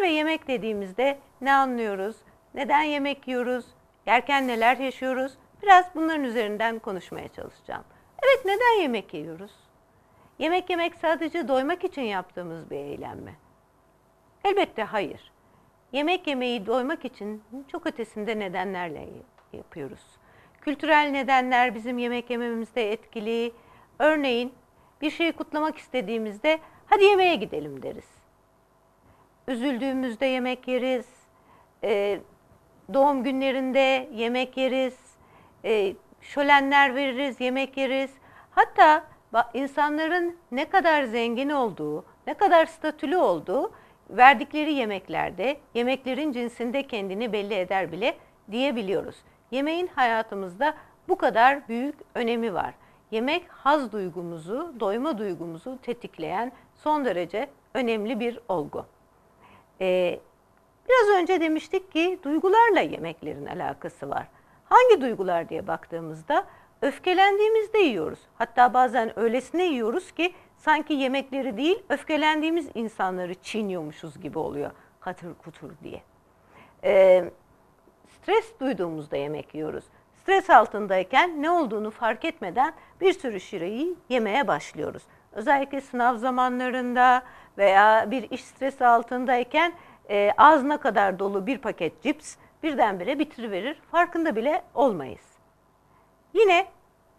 ve yemek dediğimizde ne anlıyoruz? Neden yemek yiyoruz? Yerken neler yaşıyoruz? Biraz bunların üzerinden konuşmaya çalışacağım. Evet neden yemek yiyoruz? Yemek yemek sadece doymak için yaptığımız bir eylem mi? Elbette hayır. Yemek yemeyi doymak için çok ötesinde nedenlerle yapıyoruz. Kültürel nedenler bizim yemek yememizde etkili. Örneğin bir şeyi kutlamak istediğimizde hadi yemeğe gidelim deriz. Üzüldüğümüzde yemek yeriz. Ee, doğum günlerinde yemek yeriz. Ee, şölenler veririz, yemek yeriz. Hatta insanların ne kadar zengin olduğu, ne kadar statülü olduğu verdikleri yemeklerde, yemeklerin cinsinde kendini belli eder bile diyebiliyoruz. Yemeğin hayatımızda bu kadar büyük önemi var. Yemek haz duygumuzu, doyma duygumuzu tetikleyen son derece önemli bir olgu. Ee, biraz önce demiştik ki duygularla yemeklerin alakası var. Hangi duygular diye baktığımızda öfkelendiğimizde yiyoruz. Hatta bazen öylesine yiyoruz ki sanki yemekleri değil öfkelendiğimiz insanları çiğniyormuşuz gibi oluyor katır kutur diye. Ee, stres duyduğumuzda yemek yiyoruz. Stres altındayken ne olduğunu fark etmeden bir sürü şireyi yemeye başlıyoruz. Özellikle sınav zamanlarında veya bir iş stresi altındayken e, ağzına kadar dolu bir paket cips birdenbire bitiriverir. Farkında bile olmayız. Yine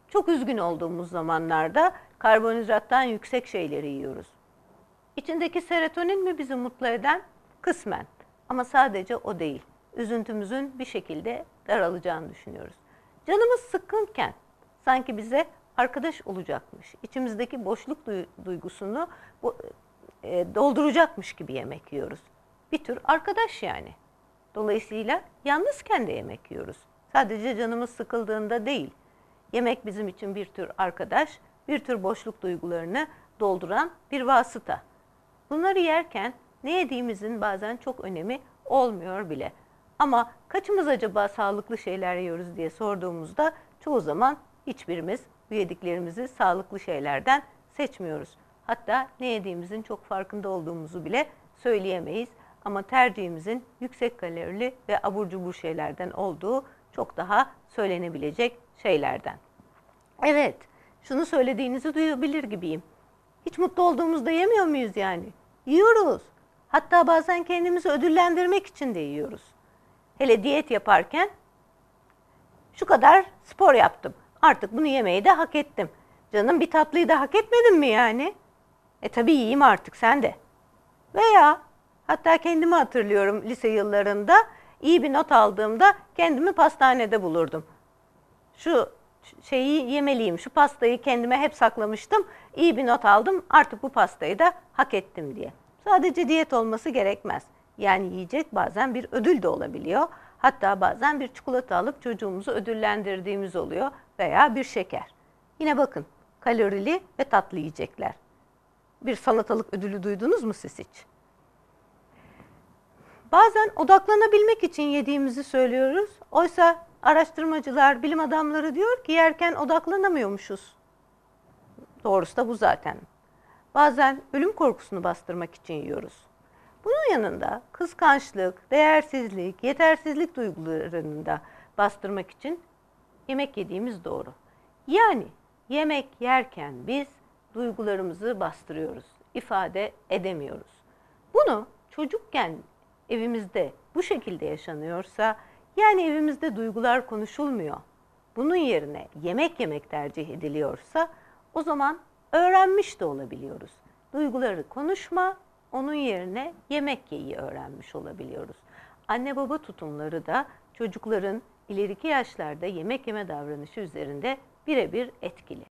çok üzgün olduğumuz zamanlarda karbonhidrattan yüksek şeyleri yiyoruz. İçindeki serotonin mi bizi mutlu eden? Kısmen. Ama sadece o değil. Üzüntümüzün bir şekilde daralacağını düşünüyoruz. Canımız sıkkınken sanki bize arkadaş olacakmış, içimizdeki boşluk duygusunu e, dolduracakmış gibi yemek yiyoruz. Bir tür arkadaş yani. Dolayısıyla yalnızken de yemek yiyoruz. Sadece canımız sıkıldığında değil. Yemek bizim için bir tür arkadaş, bir tür boşluk duygularını dolduran bir vasıta. Bunları yerken ne yediğimizin bazen çok önemi olmuyor bile. Ama kaçımız acaba sağlıklı şeyler yiyoruz diye sorduğumuzda çoğu zaman hiçbirimiz bu yediklerimizi sağlıklı şeylerden seçmiyoruz. Hatta ne yediğimizin çok farkında olduğumuzu bile söyleyemeyiz. Ama tercihimizin yüksek kalorili ve abur cubur şeylerden olduğu çok daha söylenebilecek şeylerden. Evet, şunu söylediğinizi duyabilir gibiyim. Hiç mutlu olduğumuzda yemiyor muyuz yani? Yiyoruz. Hatta bazen kendimizi ödüllendirmek için de yiyoruz. Hele diyet yaparken şu kadar spor yaptım. Artık bunu yemeyi de hak ettim. Canım bir tatlıyı da hak etmedin mi yani? E tabii yiyeyim artık sen de. Veya hatta kendimi hatırlıyorum lise yıllarında iyi bir not aldığımda kendimi pastanede bulurdum. Şu şeyi yemeliyim, şu pastayı kendime hep saklamıştım. İyi bir not aldım, artık bu pastayı da hak ettim diye. Sadece diyet olması gerekmez. Yani yiyecek bazen bir ödül de olabiliyor. Hatta bazen bir çikolata alıp çocuğumuzu ödüllendirdiğimiz oluyor veya bir şeker. Yine bakın kalorili ve tatlı yiyecekler. Bir salatalık ödülü duydunuz mu siz hiç? Bazen odaklanabilmek için yediğimizi söylüyoruz. Oysa araştırmacılar, bilim adamları diyor ki yerken odaklanamıyormuşuz. Doğrusu da bu zaten. Bazen ölüm korkusunu bastırmak için yiyoruz. Bunun yanında kıskançlık, değersizlik, yetersizlik duygularını da bastırmak için yemek yediğimiz doğru. Yani yemek yerken biz duygularımızı bastırıyoruz, ifade edemiyoruz. Bunu çocukken evimizde bu şekilde yaşanıyorsa yani evimizde duygular konuşulmuyor. Bunun yerine yemek yemek tercih ediliyorsa o zaman öğrenmiş de olabiliyoruz. Duyguları konuşma, onun yerine yemek yeyi öğrenmiş olabiliyoruz. Anne baba tutumları da çocukların ileriki yaşlarda yemek yeme davranışı üzerinde birebir etkili.